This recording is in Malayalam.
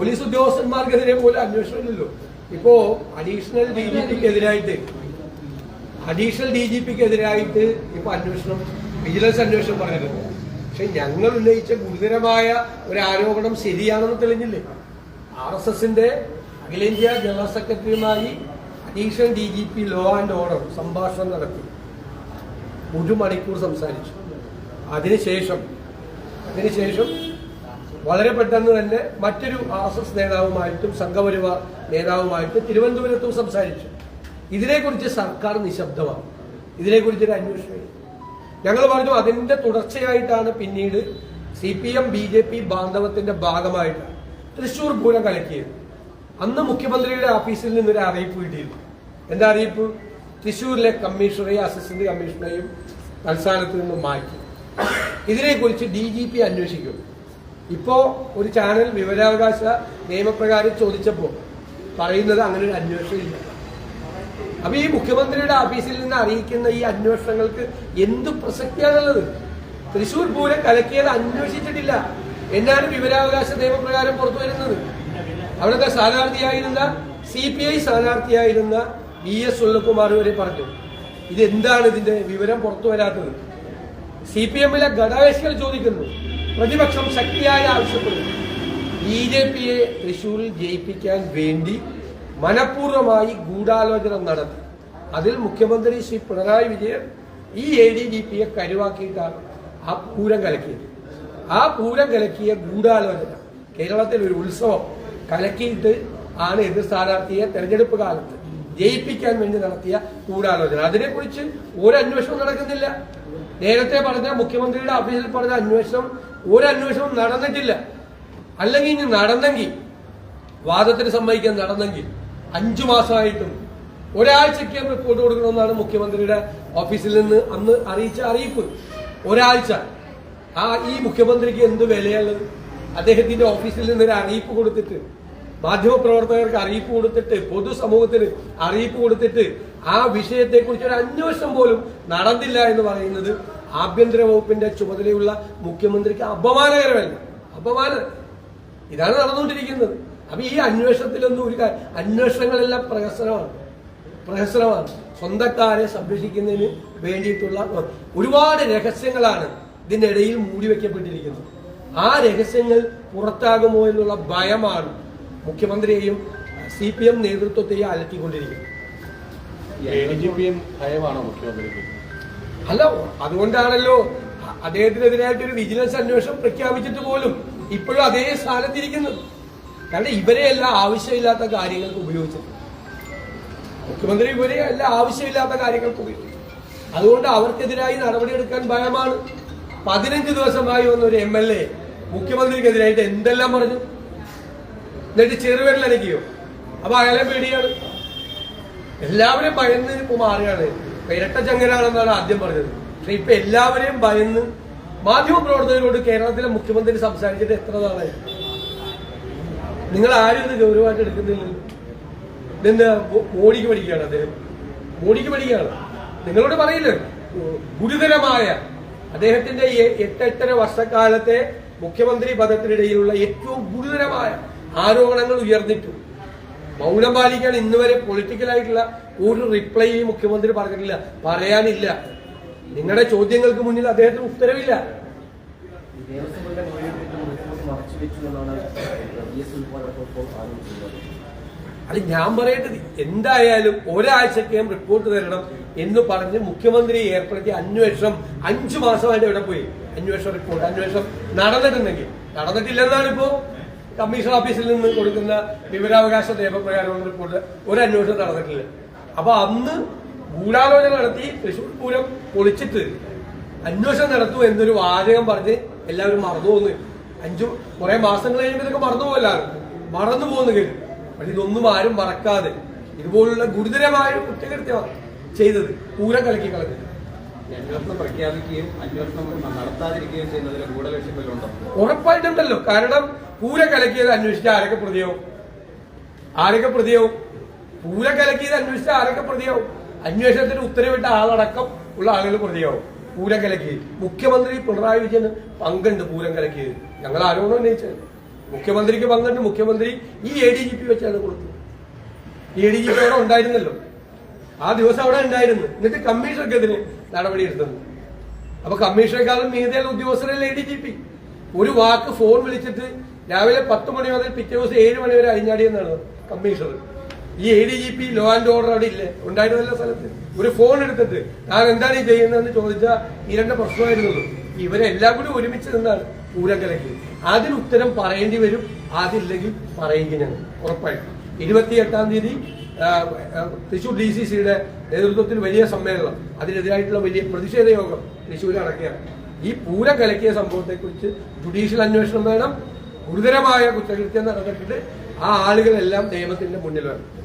പോലീസ് ഉദ്യോഗസ്ഥന്മാർക്കെതിരെ പോലും അന്വേഷണമില്ലല്ലോ. ഇപ്പോ അഡീഷണൽ ഡി ജി പിക്ക് എതിരായിട്ട് അഡീഷണൽ ഡി ജി പിക്ക് എതിരായിട്ട് ഇപ്പൊ അന്വേഷണം വിജിലൻസ് അന്വേഷണം പറഞ്ഞിട്ടുണ്ട് പക്ഷെ ഞങ്ങൾ ഉന്നയിച്ച ഗുരുതരമായ ഒരു ആരോപണം ശരിയാണെന്ന് തെളിഞ്ഞില്ലേ? ആർ എസ് എസിന്റെ അഖിലേന്ത്യാ general സെക്രട്ടറിയുമായി additional D G P law and order സംഭാഷണം നടത്തി. ഒരു മണിക്കൂർ സംസാരിച്ചു. അതിനുശേഷം അതിനുശേഷം വളരെ പെട്ടെന്ന് തന്നെ മറ്റൊരു ആർ എസ് എസ് നേതാവുമായിട്ടും സംഘപരിവാർ നേതാവുമായിട്ടും തിരുവനന്തപുരത്തും സംസാരിച്ചു. ഇതിനെക്കുറിച്ച് സർക്കാർ നിശബ്ദമാണ്. ഇതിനെക്കുറിച്ച് ഒരു അന്വേഷണം ഞങ്ങൾ പറഞ്ഞു അതിന്റെ തുടർച്ചയായിട്ടാണ് പിന്നീട് C P M B J P ബാന്ധവത്തിന്റെ ഭാഗമായിട്ട് തൃശൂർ പൂരം കലക്കിയത്. അന്ന് മുഖ്യമന്ത്രിയുടെ ഓഫീസിൽ നിന്നൊരു അറിയിപ്പ് കിട്ടിയിരുന്നു. എന്താ അറിയിപ്പ്? തൃശൂരിലെ കമ്മീഷണറെയും അസിസ്റ്റന്റ് കമ്മീഷണറെയും തൽസ്ഥാനത്ത് നിന്നും മാറ്റി. ഇതിനെക്കുറിച്ച് ഡി ജി പി അന്വേഷിക്കും ഇപ്പോ ഒരു ചാനൽ വിവരാവകാശ നിയമപ്രകാരം ചോദിച്ചപ്പോൾ പറയുന്നത് അങ്ങനെ ഒരു അന്വേഷണം ഇല്ല. അപ്പൊ ഈ മുഖ്യമന്ത്രിയുടെ ഓഫീസിൽ നിന്ന് അറിയിക്കുന്ന ഈ അന്വേഷണങ്ങൾക്ക് എന്ത് പ്രസക്തിയാണുള്ളത്? തൃശൂർ പൂരം കലക്കിയത് അന്വേഷിച്ചിട്ടില്ല. എന്നാണ് വിവരാവകാശ നിയമപ്രകാരം പുറത്തു വരുന്നത്? അവിടുത്തെ സ്ഥാനാർത്ഥിയായിരുന്ന സി പി ഐ സ്ഥാനാർത്ഥിയായിരുന്ന വി എസ് സുനിൽകുമാർ വരെ പറഞ്ഞു ഇത് എന്താണ് ഇതിന്റെ വിവരം പുറത്തു വരാത്തത്? സി പി എമ്മിലെ ഘടകകക്ഷികൾ ചോദിക്കുന്നു പ്രതിപക്ഷം ശക്തിയായി ആവശ്യപ്പെടുന്നു. ബി ജെ പിയെ തൃശൂരിൽ ജയിപ്പിക്കാൻ വേണ്ടി മനഃപൂർവമായി ഗൂഢാലോചന നടത്തി. അതിൽ മുഖ്യമന്ത്രി ശ്രീ പിണറായി വിജയൻ ഈ എ ഡി ജി പിയെ കരുവാക്കിയിട്ടാണ് ആ പൂരം കലക്കിയത്. ആ പൂരം കലക്കിയ ഗൂഢാലോചന കേരളത്തിൽ ഒരു ഉത്സവം കലക്കിയിട്ട് ആണ് എതിർ സ്ഥാനാർത്ഥിയെ തെരഞ്ഞെടുപ്പ് കാലത്ത് ജയിപ്പിക്കാൻ വേണ്ടി നടത്തിയ ഗൂഢാലോചന. അതിനെക്കുറിച്ച് ഒരു അന്വേഷണം നടക്കുന്നില്ല. നേരത്തെ പറഞ്ഞ മുഖ്യമന്ത്രിയുടെ ഓഫീസിൽ പറഞ്ഞ അന്വേഷണം ഒരു അന്വേഷണവും നടന്നിട്ടില്ല. അല്ലെങ്കിൽ ഇനി നടന്നെങ്കിൽ വാദത്തിന് സമ്മതിക്കാൻ നടന്നെങ്കിൽ അഞ്ചു മാസമായിട്ടും ഒരാഴ്ചയ്ക്ക് റിപ്പോർട്ട് കൊടുക്കണമെന്നാണ് മുഖ്യമന്ത്രിയുടെ ഓഫീസിൽ നിന്ന് അന്ന് അറിയിച്ച അറിയിപ്പ്. ഒരാഴ്ച. ആ ഈ മുഖ്യമന്ത്രിക്ക് എന്ത് വിലയുള്ളത്? അദ്ദേഹത്തിന്റെ ഓഫീസിൽ നിന്ന് ഒരു അറിയിപ്പ് കൊടുത്തിട്ട് മാധ്യമപ്രവർത്തകർക്ക് അറിയിപ്പ് കൊടുത്തിട്ട് പൊതുസമൂഹത്തിന് അറിയിപ്പ് കൊടുത്തിട്ട് ആ വിഷയത്തെക്കുറിച്ച് ഒരു അന്വേഷണം പോലും നടന്നില്ല എന്ന് പറയുന്നത് ആഭ്യന്തര വകുപ്പിന്റെ ചുമതലയുള്ള മുഖ്യമന്ത്രിക്ക് അപമാനകരമല്ല. അപമാന. ഇതാണ് നടന്നുകൊണ്ടിരിക്കുന്നത്. അപ്പൊ ഈ അന്വേഷണത്തിലൊന്നും ഒരു അന്വേഷണങ്ങളെല്ലാം പ്രഹസനമാണ്. പ്രഹസനമാണ്. സ്വന്തക്കാരെ സംരക്ഷിക്കുന്നതിന് വേണ്ടിയിട്ടുള്ള ഒരുപാട് രഹസ്യങ്ങളാണ് ഇതിനിടയിൽ മൂടി വെക്കപ്പെട്ടിരിക്കുന്നത്. ആ രഹസ്യങ്ങൾ പുറത്താകുമോ എന്നുള്ള ഭയമാണ് മുഖ്യമന്ത്രിയെയും സി പി എം നേതൃത്വത്തെയും അലട്ടിക്കൊണ്ടിരിക്കുന്നത്. ഭയമാണോ മുഖ്യമന്ത്രിക്ക്? അല്ല അതുകൊണ്ടാണല്ലോ അദ്ദേഹത്തിനെതിരായിട്ട് ഒരു വിജിലൻസ് അന്വേഷണം പ്രഖ്യാപിച്ചിട്ട് പോലും ഇപ്പോഴും അതേ സ്ഥാനത്തിരിക്കുന്നത്. കാരണം ഇവരെയെല്ലാം ആവശ്യമില്ലാത്ത കാര്യങ്ങൾക്ക് ഉപയോഗിച്ചത്. മുഖ്യമന്ത്രി ഇവരെ എല്ലാം ആവശ്യമില്ലാത്ത കാര്യങ്ങൾക്ക് ഉപയോഗിച്ചു അതുകൊണ്ട് അവർക്കെതിരായി നടപടിയെടുക്കാൻ ഭയമാണ്. പതിനഞ്ച് ദിവസമായി വന്ന ഒരു എം എൽ എ മുഖ്യമന്ത്രിക്കെതിരായിട്ട് എന്തെല്ലാം പറഞ്ഞു? എന്നിട്ട് ചെറുവിരലനക്കിയോ അപ്പൊ അയാളെ പേടിയാണ്. എല്ലാവരും ഭയന്ന് ഇപ്പൊ മാറുകയാണ്. ഇരട്ട ചങ്ങലാണെന്നാണ് ആദ്യം പറഞ്ഞത്. പക്ഷെ ഇപ്പൊ എല്ലാവരെയും ഭയന്ന് മാധ്യമ പ്രവർത്തകരോട് കേരളത്തിലെ മുഖ്യമന്ത്രി സംസാരിച്ചിട്ട് എത്ര നാളായി? നിങ്ങൾ ആരും ഇത് ഗൗരവമായിട്ട് എടുക്കുന്നില്ല ഇതെന്താ മോഡിക്ക് പഠിക്കുകയാണ് അദ്ദേഹം? മോഡിക്ക് പഠിക്കുകയാണ്. നിങ്ങളോട് പറയില്ലേ? ഗുരുതരമായ അദ്ദേഹത്തിന്റെ എട്ടെട്ടര വർഷക്കാലത്തെ മുഖ്യമന്ത്രി പദത്തിനിടയിലുള്ള ഏറ്റവും ഗുരുതരമായ ആരോപണങ്ങൾ ഉയർന്നിട്ടു. മൗനം പാലിക്കാൻ ഇന്ന് വരെ പൊളിറ്റിക്കലായിട്ടുള്ള ഒരു റിപ്ലൈ മുഖ്യമന്ത്രി പറഞ്ഞിട്ടില്ല. പറയാനില്ല. നിങ്ങളുടെ ചോദ്യങ്ങൾക്ക് മുന്നിൽ അദ്ദേഹത്തിന് ഉത്തരവില്ല. അത് ഞാൻ പറയേണ്ടത് എന്തായാലും ഒരാഴ്ചക്കകം റിപ്പോർട്ട് തരണം എന്ന് പറഞ്ഞ് മുഖ്യമന്ത്രി ഏർപ്പെടുത്തിയ അന്വേഷണം അഞ്ചു മാസമായിട്ട് എവിടെ പോയി? അന്വേഷണ റിപ്പോർട്ട് അന്വേഷണം നടന്നിട്ടുണ്ടെങ്കിൽ. നടന്നിട്ടില്ലെന്നാണ് ഇപ്പോ? കമ്മീഷൻ ഓഫീസിൽ നിന്ന് കൊടുക്കുന്ന വിവരാവകാശ നിയമപ്രകാരമുള്ള റിപ്പോർട്ട് ഒരു അന്വേഷണം നടന്നിട്ടില്ല. അപ്പൊ അന്ന് ഗൂഢാലോചന നടത്തി തൃശൂർ പൂരം പൊളിച്ചിട്ട് അന്വേഷണം നടത്തൂ എന്നൊരു വാചകം പറഞ്ഞ് എല്ലാവരും മറന്നു പോകുന്നു അഞ്ചു കുറെ മാസങ്ങൾ കഴിയുമ്പോൾ ഇതൊക്കെ മറന്നു പോകലാണ് മറന്നു പോകുന്നു കേട്ടു പക്ഷെ ഇതൊന്നും ആരും മറക്കാതെ ഇതുപോലുള്ള ഗുരുതരമായ കുറ്റകൃത്യമാണ് ചെയ്തത് പൂരം കലക്കി കളഞ്ഞത് അന്വേഷണം പ്രഖ്യാപിക്കുകയും അന്വേഷണം നടത്താതിരിക്കുകയും ചെയ്യുന്നതിന് ഗൂഢലക്ഷ്യം ഉറപ്പായിട്ടുണ്ടല്ലോ. കാരണം പൂരം കലക്കിയത് അന്വേഷിച്ച ആരൊക്കെ പ്രതിയാവും? ആരൊക്കെ പ്രതിയാവും? പൂര കലക്കിയത് അന്വേഷിച്ച ആരൊക്കെ പ്രതിയാവും? അന്വേഷണത്തിന് ഉത്തരവിട്ട ആളടക്കം ഉള്ള ആളുകൾ പ്രതിയാവും. പൂരം കലക്കിയത് മുഖ്യമന്ത്രി പിണറായി വിജയന് പങ്കുണ്ട് പൂരം കലക്കിയത് ഞങ്ങൾ ആരോപണം ഉന്നയിച്ചത് മുഖ്യമന്ത്രിക്ക് പങ്കുണ്ട്. മുഖ്യമന്ത്രി ഈ എ ഡി ജി പി വെച്ചാണ് കൊടുത്തത്. എ ഡി ജി പി അവിടെ ഉണ്ടായിരുന്നല്ലോ. ആ ദിവസം അവിടെ ഉണ്ടായിരുന്നു. എന്നിട്ട് കമ്മീഷണർക്കെതിരെ നടപടിയെടുത്തത് അപ്പൊ കമ്മീഷണറെക്കാളും മീതയുള്ള ഉദ്യോഗസ്ഥരല്ലേ എ ഡി ജി പി ഒരു വാക്ക് ഫോൺ വിളിച്ചിട്ട് രാവിലെ പത്ത് മണി മുതൽ പിറ്റേ ദിവസം ഏഴ് മണി വരെ അഴിഞ്ഞാടിയെന്നാണ് കമ്മീഷണർ. ഈ A D G P law and order അവിടെ ഇല്ലേ? ഉണ്ടായിരുന്നല്ല സ്ഥലത്ത്. ഒരു ഫോൺ എടുത്തിട്ട് താൻ എന്താണ് ഈ ചെയ്യുന്നതെന്ന് ചോദിച്ചാൽ ഈ രണ്ട് പ്രശ്നമായിരുന്നത് ഇവരെല്ലാം കൂടി ഒരുമിച്ച് നിന്നാണ് പൂരക്കലയ്ക്ക് അതിന് ഉത്തരം പറയേണ്ടി വരും. അതില്ലെങ്കിൽ പറയുകയാണ് ഉറപ്പായിട്ടും. ഇരുപത്തിയെട്ടാം തീയതി ആ, ആ, തൃശൂർ ഡി സി സിയുടെ നേതൃത്വത്തിൽ വലിയ സമ്മേളനം. അതിനെതിരായിട്ടുള്ള വലിയ പ്രതിഷേധ യോഗം തൃശ്ശൂരിൽ നടക്കുകയാണ് ഈ പൂരം കലക്കിയ സംഭവത്തെക്കുറിച്ച് ജുഡീഷ്യൽ അന്വേഷണം വേണം. ഗുരുതരമായ കുറ്റകൃത്യം നടന്നിട്ടുണ്ട്. ആ ആളുകളെല്ലാം നിയമത്തിന്റെ മുന്നിൽ വേണം